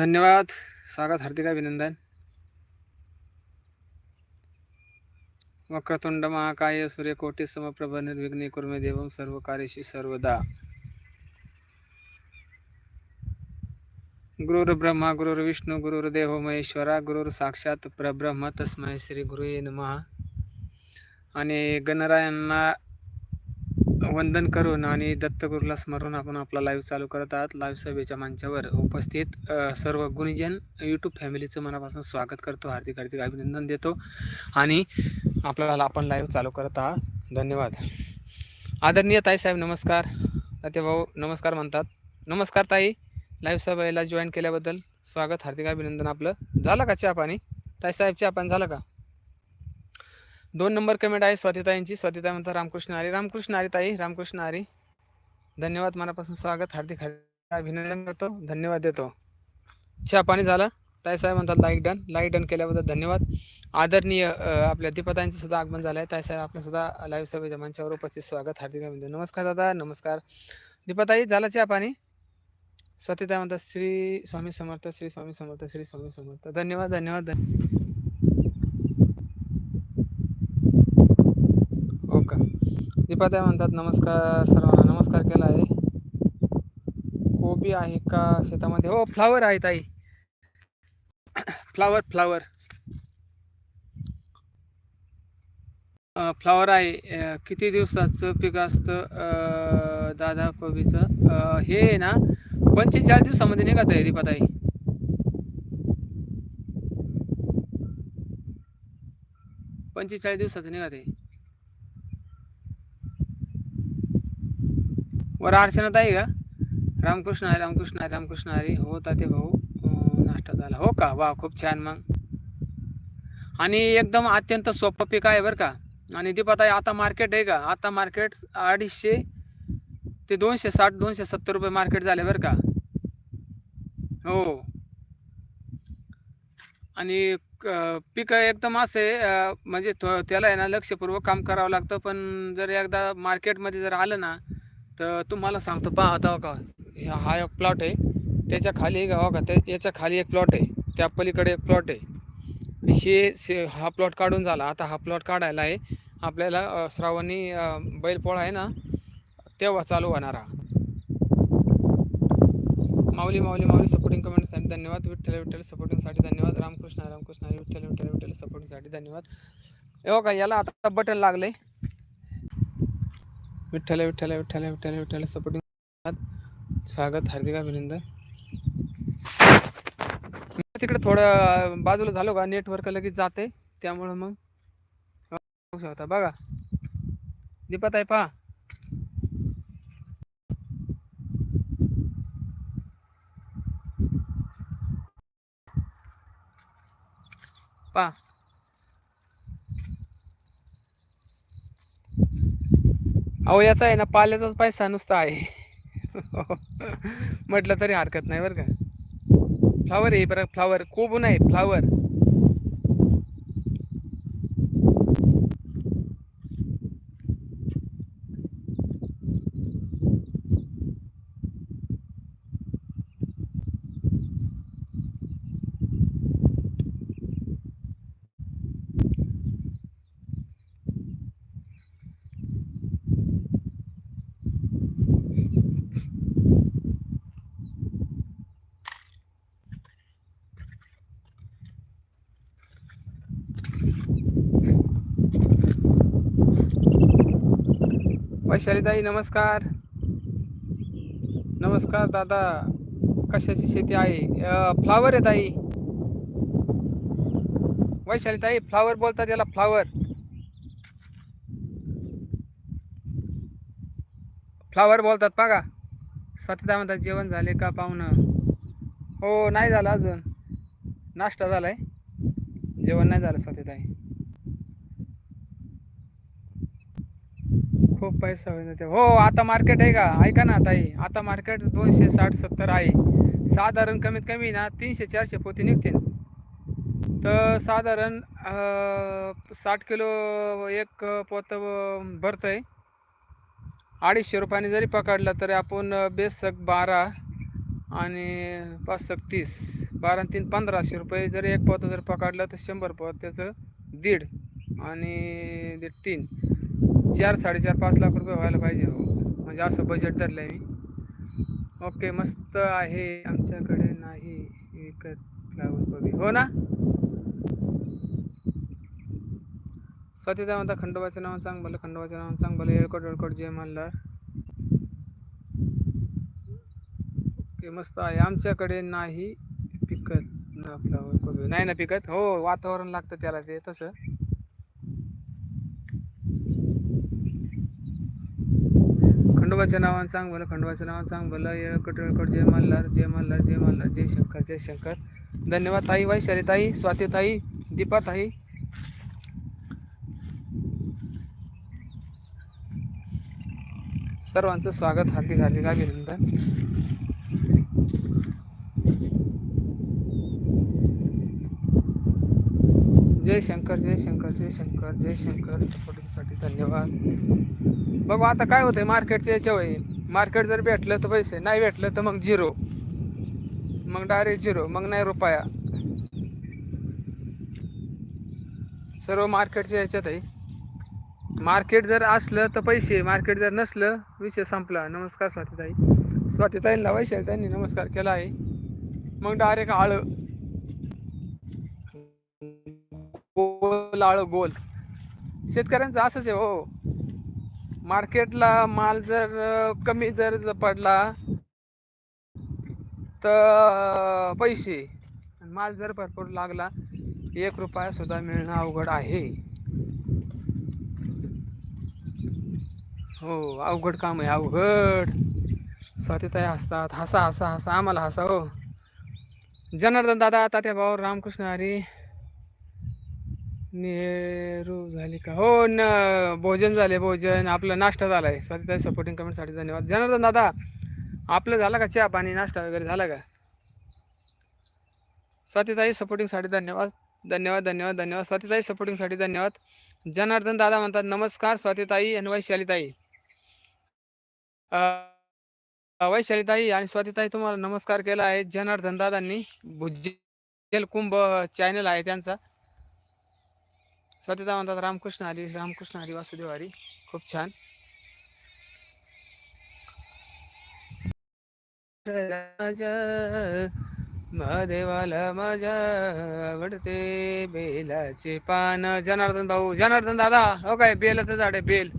धन्यवाद. स्वागत हार्दिक अभिनंदन. वक्रतुंड महाकाय सूर्यकोटी समप्रभ निर्विघ्ने कुर्मे देवम सर्व कार्यशी सर्वदा. गुरुर्ब्रह्मा गुरुर्विष्णू गुरुर्देव महेश्वरा गुरुर साक्षात परब्रह्म. तस्मै श्री गुरुये नमः. आणि गणरायांना वंदन करून आणि दत्तगुरूला स्मरून आपण आपला लाईव्ह चालू करत आहात. लाईव्ह सभेच्या मंचावर उपस्थित सर्व गुणीजन यूट्यूब फॅमिलीचं मनापासून स्वागत करतो. हार्दिक हार्दिक अभिनंदन देतो. आणि आपल्याला आपण लाईव्ह चालू करत आहात. धन्यवाद. आदरणीय ताई साहेब नमस्कार. ताते भाऊ नमस्कार म्हणतात. नमस्कार ताई. लाईव्ह सभेला जॉईन केल्याबद्दल स्वागत हार्दिक अभिनंदन आपलं. झालं का चहा पाणी? ताईसाहेब चहा पाणी झालं का? दोन नंबर कमेंट आहे स्वातिताईंची. स्वातिताई म्हणतात रामकृष्ण हरी. रामकृष्ण हरी ताई रामकृष्ण हरी. धन्यवाद मनापासून स्वागत. हार्दिक हार्दिक अभिनंदन करतो. धन्यवाद देतो. चहा पाणी झालं. ताईसाहेब म्हणतात लाईक डन. लाईक डन केल्याबद्दल धन्यवाद. आदरणीय आपल्या दीपताईंचं सुद्धा आगमन झालं आहे ताईसाहेब आपलं सुद्धा लाईव्ह सभेच्या मंचावर उपस्थित. स्वागत हार्दिक अभिनंदन. नमस्कार दादा नमस्कार. दीपाताई झालं चहा पाणी? सत्यताई म्हणतात श्री स्वामी समर्थ श्री स्वामी समर्थ श्री स्वामी समर्थ. धन्यवाद धन्यवाद धन्यवाद हो का दीपाताई म्हणतात नमस्कार सर्वांना. नमस्कार केला आहे. कोबी आहे का शेतामध्ये? हो फ्लावर आहे ताई. Flower flower. फ्लावर आहे. किती दिवसाचं पीक असतं दादा कोबीचं? हे आहे ना पंचेचाळीस दिवसामध्ये निघत आहे दीपाताई पंचेचाळीस दिवसाचं निघत आहे. वर अर्चनात आहे का? रामकृष्ण हरी रामकृष्ण हरी रामकृष्ण हरी. हो ताते भाऊ. नाश्ता झाला. हो का? वा खूप छान मग. आणि एकदम अत्यंत सोपं पीक आहे बरं का. आणि दीपाताई आता मार्केट आहे का? आता मार्केट अडीचशे ते दोनशे साठ दोनशे सत्तर रुपये मार्केट झाले बरं का. हो. आणि क- पीक एकदम असे म्हणजे त्याला आहे ना लक्षपूर्वक काम करावं लागतं. पण जर एकदा मार्केटमध्ये जर आलं ना तर तुम्हाला सांगतो पहा आता का हा एक प्लॉट आहे. त्याच्याखाली एक हो का त्या याच्या खाली एक प्लॉट आहे. त्या पलीकडे एक प्लॉट आहे. हे हा प्लॉट काढून झाला. आता हा प्लॉट काढायला आहे. आपल्याला श्रावणी बैलपोळा आहे ना तेव्हा चालू होणार हा. माऊली माऊली माऊली सपोर्टिंग कमेंटसाठी धन्यवाद. विठ्ठल विठ्ठल सपोर्टिंगसाठी धन्यवाद. रामकृष्ण रामकृष्ण विठ्ठल विठ्ठल विठ्ठल सपोर्टिंगसाठी धन्यवाद. हे हो का याला आता बटन लागले विठ्ठल विठ्ठल विठ्ठल विठ्ठल विठ्ठल सपोर्टिंग स्वागत हार्दिक अभिनंदन. तिकडे थोडं बाजूला झालो का? नेटवर्क लगेच जाते. त्यामुळं मग बघू शकता. बघा. दीपात आहे पहा. पहा. अहो याचा आहे ना पाल्याचाच पैसा नुसता आहे. म्हटलं तरी हरकत नाही बरं का. फ्लावर आहे बरं फ्लावर कोबू नाही फ्लावर वैशालीताई नमस्कार. नमस्कार दादा. कशाची शेती आहे? फ्लावर आहे ताई. वैशालीताई फ्लावर बोलतात याला फ्लावर फ्लावर बोलतात बघा. स्वतः म्हणतात जेवण झाले का पाहुणं? हो नाही झालं अजून. नाश्ता झालाय. जेवण नाही झालं स्वतः खूप पैसा होईल ते. हो आता मार्केट आहे का? ऐका ना ताई. आता मार्केट दोनशे साठ सत्तर आहे. साधारण कमीत कमी ना तीनशे चारशे पोती निघतील. तर साधारण साठ किलो एक पोत भरतं आहे अडीचशे रुपयाने जरी पकडलं तरी आपण बेसक बारा आणि पाच सक तीस बारा तीन पंधराशे रुपये जरी एक पोतं जर पकडलं तर शंभर पोत त्याचं दीड आणि दीड तीन. चार साडेचार पाच लाख रुपये व्हायला पाहिजे हो. म्हणजे असं बजेट धरलं आहे मी. ओके मस्त आहे. आमच्याकडे नाही विकत फ्लावर कोबी हो ना? सतीदा म्हणता खंडोबाचं नाव सांग भलं खंडोबाचं नाव सांग भलं येळकोट येळकोट जे म्हणलं ओके मस्त आहे. आमच्याकडे नाही पिकत ना फ्लावर कोबी नाही ना पिकत? हो वातावरण लागतं त्याला ते तसं. खंडोबाच्या नावानं सांग भलं खंडोबाच्या नावानं सांग भलं येळकट येळकट जय मल्हार जय मल्हार जय मल्हार जय शंकर जय शंकर. धन्यवाद ताई वैशाली ताई स्वाती ताई दीपा ताई. सर्वांचं स्वागत हार्दिक हार्दिक अभिनंदन. जय शंकर जय शंकर जय शंकर जय शंकर. सपोर्टिंगसाठी धन्यवाद. बघू आता काय होतंय मार्केटच्या याच्यावर मार्केट जर भेटलं तर पैसे नाही भेटलं तर मग झिरो मग डायरेक्ट झिरो मग नाही रुपया. सर्व मार्केटच्या ह्याच्यात आहे. मार्केट जर असलं तर पैसे मार्केट जर नसलं विषय संपला. नमस्कार स्वातीताई. स्वातीताईंना वैशाली त्यांनी नमस्कार केला आहे. मग डायरेक्ट आळं. गोल आळं गोल. शेतकऱ्यांचं असंच आहे हो. मार्केटला माल जर कमी जर पडला तर पैसे माल जर भरपूर लागला एक रुपया सुद्धा मिळणं अवघड आहे. हो अवघड काम आहे अवघड. स्वातीताई हसतात हसा हसा हसा आम्हाला हसा हो. जनार्दन दादा तात्या भाऊ रामकृष्ण हरी. नेहरू झाली का? हो न भोजन झाले भोजन. आपलं नाश्ता झालाय. स्वातीताई सपोर्टिंग कमेंटसाठी धन्यवाद. जनार्दन दादा आपलं झालं का चहा पाणी नाश्ता वगैरे झाला का? स्वातीताई सपोर्टिंगसाठी धन्यवाद. धन्यवाद धन्यवाद धन्यवाद. स्वातीताई सपोर्टिंगसाठी धन्यवाद. जनार्दन दादा म्हणतात नमस्कार स्वातीताई आणि वैशालीताई. वैशालीताई आणि स्वातीताई तुम्हाला नमस्कार केला आहे. जनार्दन दादांनी भुजल कुंभ चॅनल आहे त्यांचा. सत्यता म्हणतात रामकृष्ण हरी रामकृष्ण हरी वासुदेव हरी खूप छान. महादेवाला माझ्या आवडते बेलाचे पान. जनार्दन भाऊ जनार्दन दादा हो काय बेलाचं झाड आहे बेल.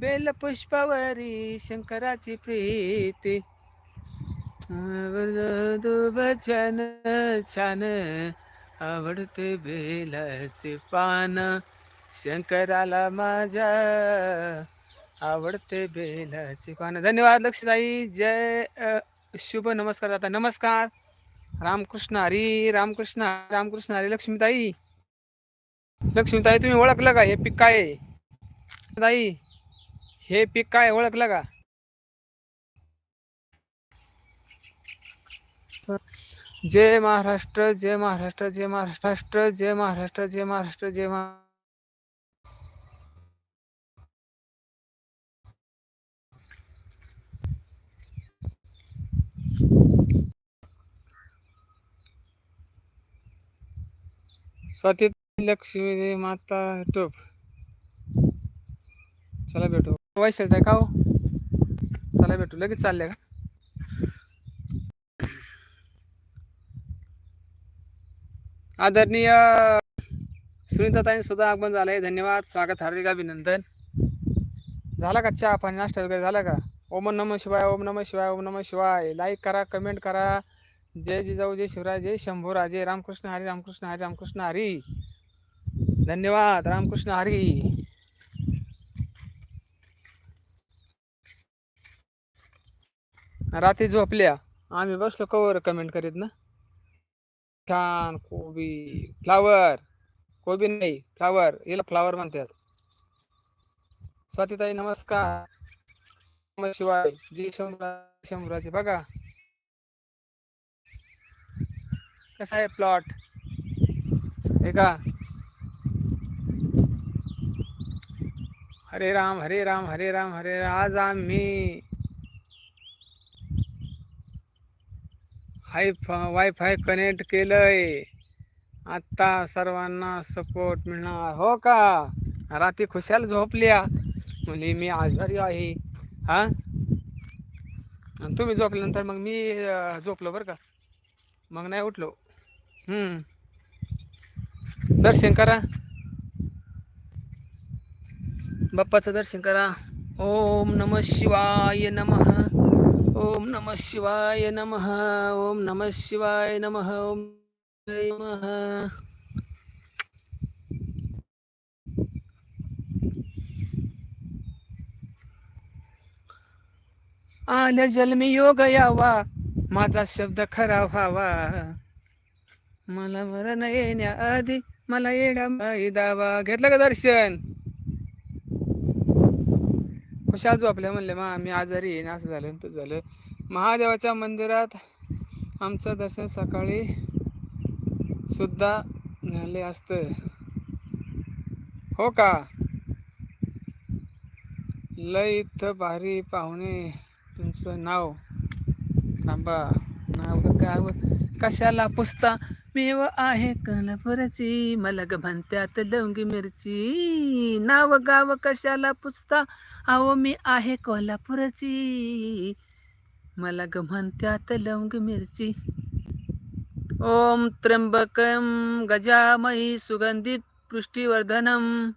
बेल पुष्पावरी शंकराची प्रीती. भजन छान. आवडते बेलाचे पान. शंकराला माझ्या आवडते बेलाचे पान. धन्यवाद लक्ष्मीताई जय शुभ नमस्कार दादा. नमस्कार. रामकृष्ण हरी रामकृष्ण रामकृष्ण हरी. लक्ष्मीताई. लक्ष्मीताई तुम्ही ओळखलं का? हे पीक काय ताई हे पीक काय ओळखलं का? जय महाराष्ट्र जय महाराष्ट्र जय महाराष्ट्र जय महाराष्ट्र जय महाराष्ट्र जय महा सतीत लक्ष्मी माता टोप. चला भेटू. वैशाल का हो? चला भेटू. लगेच चालले का? आदरणीय सुनीताताईं सुद्धा आगमन आहे धन्यवाद. स्वागत हार्दिक अभिनंदन. झाला का चहा पाणी नाश्ता वगैरे झाला का? ओम नम शिवाय ओम नम शिवाय ओम नम शिवाय. लाईक करा कमेंट करा. जय जिजाऊ जय शिवराय जय शंभू राजे. रामकृष्ण हरी रामकृष्ण हरी रामकृष्ण हरी. धन्यवाद. रामकृष्ण हरी. रात्री झोपल्या. आम्ही बसलो कवर कमेंट करीत ना. छान कोबी फ्लावर. कोबी नाही फ्लावर. याला फ्लावर म्हणतात. स्वातीताई नमस्कार. शिवाय जी शंभरा शंभराचे बघा. कसा आहे प्लॉट हे का? हरे राम हरे राम हरे राम हरे राम. आज आम्ही हाय वायफाय कनेक्ट केलंय. आता सर्वांना सपोर्ट मिळणार. हो का? रात्री खुशाल झोपल्या. म्हणजे मी आजारी आहे. हा? तुम्ही झोपल्यानंतर मग मी झोपलो बरं का? मग नाही उठलो. दर्शन करा. बाप्पाचं दर्शन करा. ओम नम शिवाय नमः. ओम नम शिवाय नमः ओम नम शिवाय नमः ओम आल्या जन्मी योग यावा माझा शब्द खरा व्हावा। मला मरण येण्याआधी मला येडा माई दावा घेतलं का दर्शन? खुशाल झोपल्या म्हणले मग आम्ही आजारी येईन असं झालं तर झालं. महादेवाच्या मंदिरात आमचं दर्शन सकाळी सुद्धा झाले असतं. हो का? लय इथं भारी पाहुणे तुमचं नाव. थांबा. नाव काय? कशाला पुसता? मेव आहे कलपुरची मला म्हणत्यात लवंगी मिरची. नाव गाव कशाला पुसता? अहो मी आहे कोल्हापूरची. मला म्हणत्यात लवंग मिरची. ओम त्र्यंबकम गजामयी सुगंधी पृष्टीवर्धनम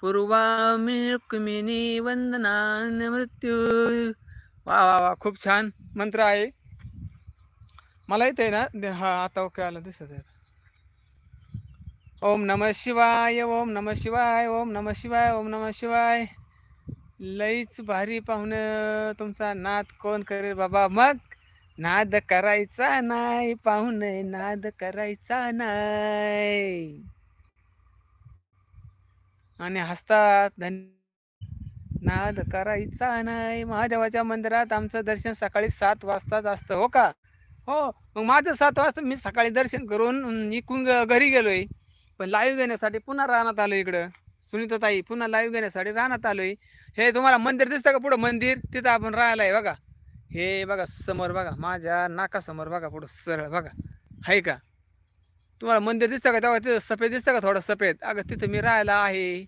पूर्वामी रुक्मिणी वंदना मृत्यू. वा वा वा खूप छान मंत्र आहे. मला येते ना हा आता ओके आलं दिसत आहे ओम नम शिवाय ओम नम शिवाय ओम नम शिवाय ओम नम शिवाय. लईच भारी पाहुणं तुमचा नाद कोण करेल बाबा? मग नाद करायचा नाही पाहुणे नाद करायचा नाही. आणि हसतात धन नाद करायचा नाही. महादेवाच्या मंदिरात आमचं दर्शन सकाळी सात वाजताच असतं हो का? हो मग माझं सात वाजता मी सकाळी दर्शन करून इकून घरी गेलोय. पण लाईव्ह घेण्यासाठी पुन्हा राहण्यात आलो इकडं. सुनीता ताई पुन्हा लाईव्ह घेण्यासाठी राहण्यात आलोय. हे तुम्हाला मंदिर दिसतं का पुढं? मंदिर तिथं आपण राहायला आहे बघा. हे बघा समोर बघा माझ्या नाकासमोर बघा पुढं सरळ बघा. आहे का? तुम्हाला मंदिर दिसतं का? तेव्हा तिथं सफेद दिसतं का थोडं सफेद? अगं तिथं मी राहायला आहे.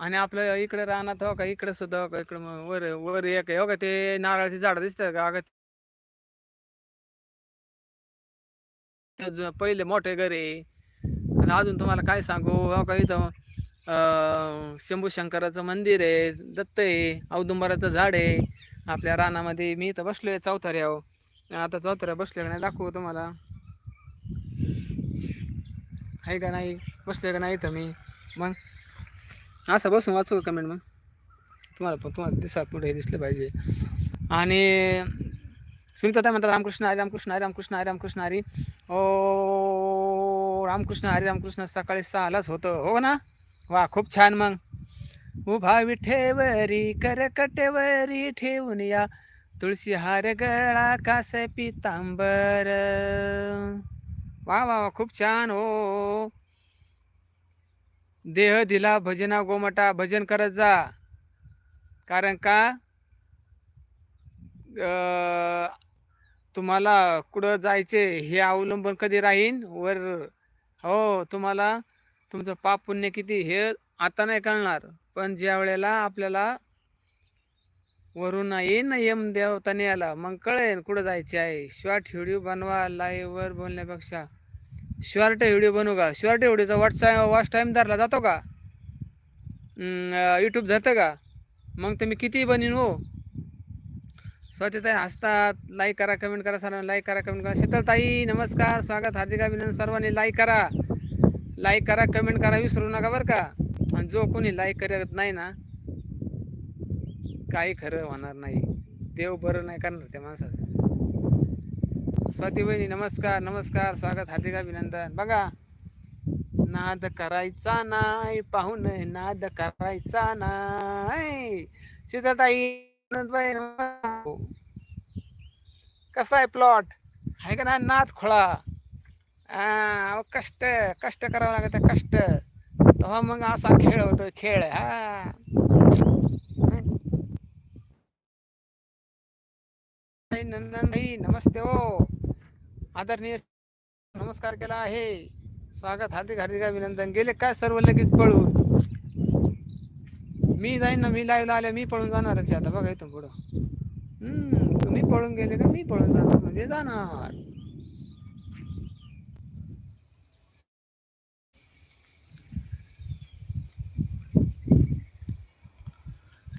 आणि आपलं इकडे राहणार हो का? इकडं सुद्धा हो का? इकडं वर वर एक आहे. हो का ते नारळाची झाडं दिसतात का? अगं त्याचं पहिले मोठे घर आहे. आणि अजून तुम्हाला काय सांगू? हो का इथं शंभूशंकराचं शंभू शंकराचं मंदिर आहे दत्त आहे औदुंबराचं झाड आहे. आपल्या रानामध्ये मी इथं बसलोय चौथऱ्यावर आता चौथऱ्या बसले का नाही दाखवू तुम्हाला. आहे का नाही? बसले का नाही इथं मी? मग असं बसून वाचू कमेंट मग? तुम्हाला पण तुम्हाला दिसा पुढे दिसलं पाहिजे. आणि सुनीता म्हणतात रामकृष्ण हरी रामकृष्ण हरी रामकृष्ण हरी रामकृष्ण हरी. ओ रामकृष्ण हरी रामकृष्ण सकाळी सहालाच होतं. हो ना? वा खूप छान मग. उभा विठेवरी करकटेवरी ठेवून या. तुळशी हार गळा कास पितांबर. वा वा वा खूप छान. हो देह दिला भजना गोमटा भजन करत जा. कारण का? अं, तुम्हाला कुठं जायचे हे अवलंबन कधी राहीन? वर हो तुम्हाला तुमचं पाप पुण्य किती हे आता नाही कळणार. पण ज्या वेळेला आपल्याला वरून येईन यम देवताने आला मग कळेल कुठं जायचे आहे. शॉर्ट व्हिडिओ बनवा लाईव्हवर बोलण्यापेक्षा. शॉर्ट व्हिडिओ बनवू का? शॉर्ट व्हिडिओचा व्हॉट्सअप वॉच टाईम धरला जातो का? यूट्यूब धरतं का? मग तुम्ही किती बनीन हो. स्वतःताई हसतात लाईक करा कमेंट करा सर्वांनी लाईक करा कमेंट करा. शीतलताई नमस्कार स्वागत हार्दिक अभिनंदन सर्वांनी. लाईक करा. लाईक करा कमेंट करा विसरू नका बरं का? आणि जो कोणी लाईक करत नाही ना काही खरं होणार नाही. देव बरं नाही करणार त्या माणसाचं. स्वाती बहिणी नमस्कार नमस्कार स्वागत हार्दिक अभिनंदन. बघा नाद करायचा नाही पाहून नाद करायचा नाही. शीतलताई नमस्कार. हो कसा आहे प्लॉट आहे का नाही? नाथ खोळा. अहो, कष्ट कष्ट करावं लागत आहे, कष्ट. तेव्हा मग असा खेळ होतो खेळ. हा. नंदन भाई नमस्ते हो. आदरणीय नमस्कार केला आहे. स्वागत हार्दिक हार्दिक अभिनंदन. गेले काय सर्व लगेच पळून? मी जाईन ना मी लाईव्ह आले मी पळून जाणारच आता. बघा इथून पुढं. हम्म तुम्ही पळून गेले का मी पळून जाणार म्हणजे जाणार.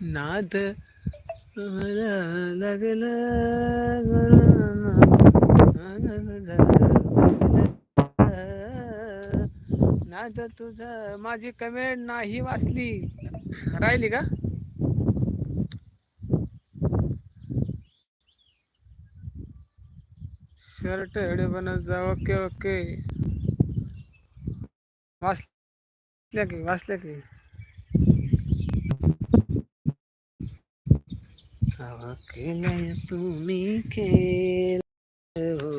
नाद मला लागला नाद तुझ माझी कमेंट नाही वाचली. राहिली का? शर्ट हेडे बनत जा ओके ओके. वाचल्या की वाचल्या की? हवा केलाय तुम्ही खेळ हो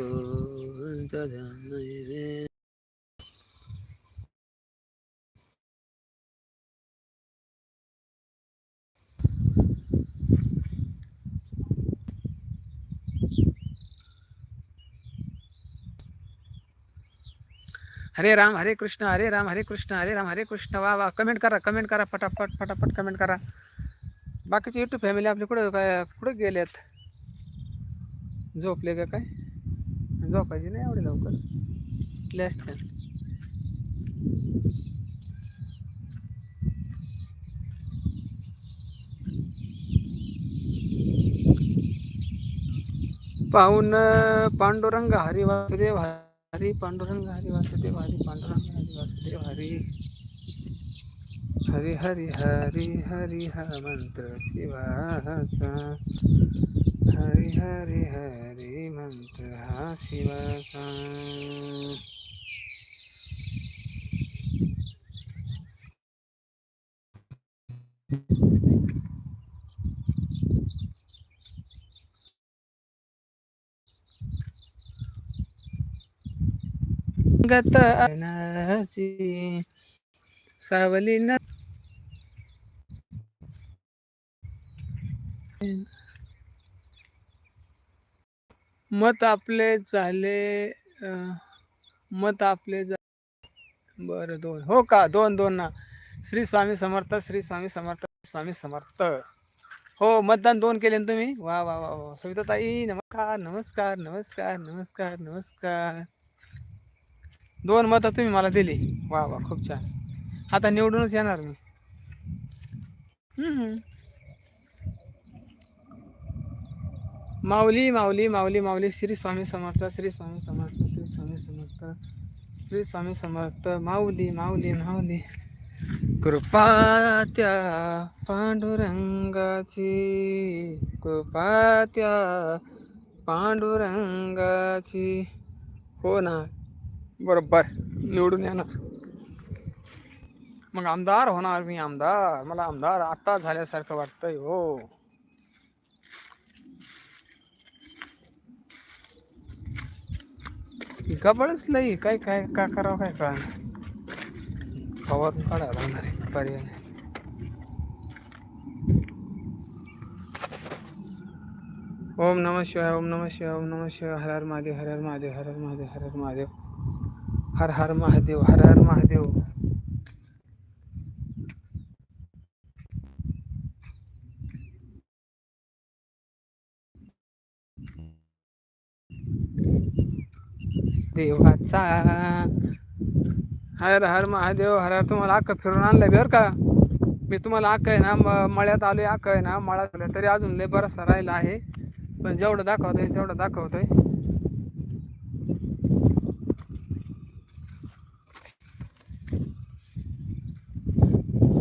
हरे राम हरे कृष्ण हरे राम हरे कृष्ण हरे राम हरे कृष्ण. वा वा. कमेंट करा कमेंट करा पटापट पटापट कमेंट करा. बाकीचे युट्यूब फॅमिली आपली कुठं काय कुठं गेलेत? झोपले का काय? झोपायची नाही एवढे लवकर. कुठले असते पाहून पांडुरंग हरी हरी पांडुरंग हरी वासुदेव हरी पांडुरंग हरी वासुदेव हरी हरी हरी हरी हरी हा मंत्र शिवाचा. हरी हरी हरी मंत्र हा शिवाचा. गत अनाची सावली न मत आपले झाले मत आपले झा- बरं दोन. हो का? दोन दोन ना. श्री स्वामी समर्थ श्री स्वामी समर्थ स्वामी समर्थ. हो मतदान दोन केले ना तुम्ही? वा वा वा वा सविताताई नमस्कार नमस्कार नमस्कार नमस्कार नमस्कार. दोन मतं तुम्ही मला दिली. वा वा खूप छान. आता निवडूनच येणार मी. माऊली माऊली माऊली माऊली श्री स्वामी समर्थ श्री स्वामी समर्थ श्री स्वामी समर्थ श्री स्वामी समर्थ माऊली माऊली माऊली. कृपा त्या पांडुरंगाची कृपा त्या पांडुरंगाची. हो ना? बरोबर. निवडून येणार. मग आमदार होणार मी आमदार. मला आमदार आता झाल्यासारखं वाटतंय हो. गबळच लई. काय काय का करावं काय का फवारून काढावं लागणार आहे. पर्याय नाही. ओम नम शिवाय ओम नम शिवाय ओम नम शिवाय. हर हर महादेव हर हर महादेव हर हर महादेव हर हर महादेव. हर हर महादेव हर हर महादेव. देवाचा हर हर महादेव हर हर तुम्हाला अख्खं फिरून आणलं बरं का? मी तुम्हाला अख्खं आहे ना मळ्यात आलोय अख्खं आहे ना मळ्यात आलं तरी अजून लय बराचसा राहिला आहे. पण जेवढं दाखवतोय तेवढं दाखवतोय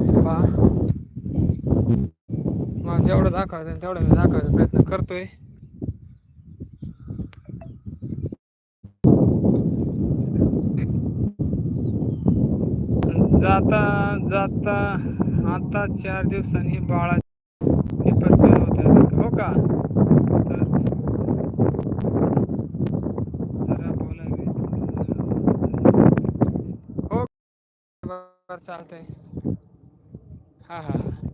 पहा मग जेवढं दाखवायचं तेवढं मी दाखवायचा प्रयत्न करतोय. जाता जाता आता चार दिवसांनी बाळा पेपर सुरू होत हो का? तर जरा हो चालतंय. हा हा.